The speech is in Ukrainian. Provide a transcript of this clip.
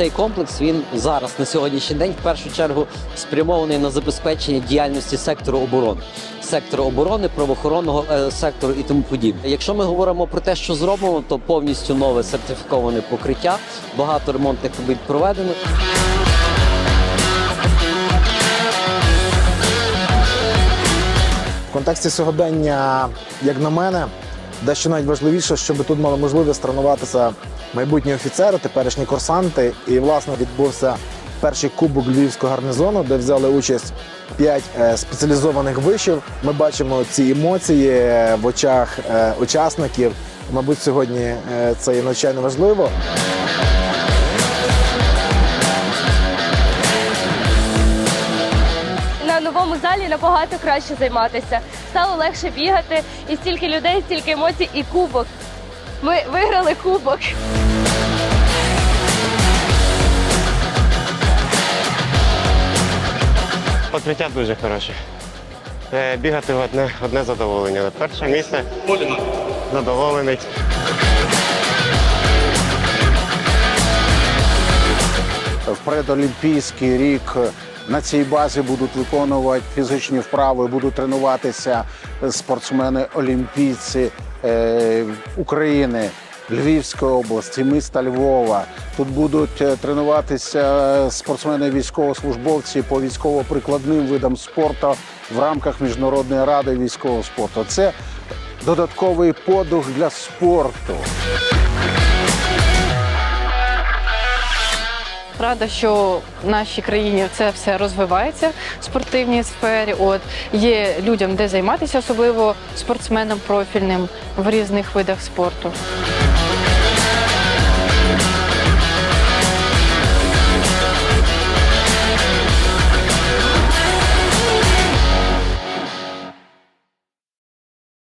цей комплекс він зараз на сьогоднішній день в першу чергу спрямований на забезпечення діяльності сектору оборони, сектору оборони, правоохоронного е, сектору і тому подібне. Якщо ми говоримо про те, що зроблено, то повністю нове сертифіковане покриття, багато ремонтних робіт проведено. В контексті сьогодення, як на мене, дещо навіть важливіше, щоб тут мали можливість тренуватися майбутні офіцери, теперішні курсанти. І, власне, відбувся перший кубок львівського гарнізону, де взяли участь п'ять е, спеціалізованих вишів. Ми бачимо ці емоції е, в очах е, учасників. Мабуть, сьогодні це є надзвичайно важливо. На новому залі набагато краще займатися. Стало легше бігати, і стільки людей, стільки емоцій, і кубок. Ми виграли кубок. Покриття дуже хороше. Е, Бігати в одне, одне задоволення. Перше місце задоволений. в предолімпійський рік на цій базі будуть виконувати фізичні вправи, будуть тренуватися спортсмени-олімпійці е, України. Львівської області, міста Львова. Тут будуть е, тренуватися спортсмени військовослужбовці по військово-прикладним видам спорту в рамках Міжнародної ради військового спорту. Це додатковий подух для спорту. Рада, що в нашій країні це все розвивається в спортивній сфері. От є людям де займатися, особливо спортсменам профільним в різних видах спорту.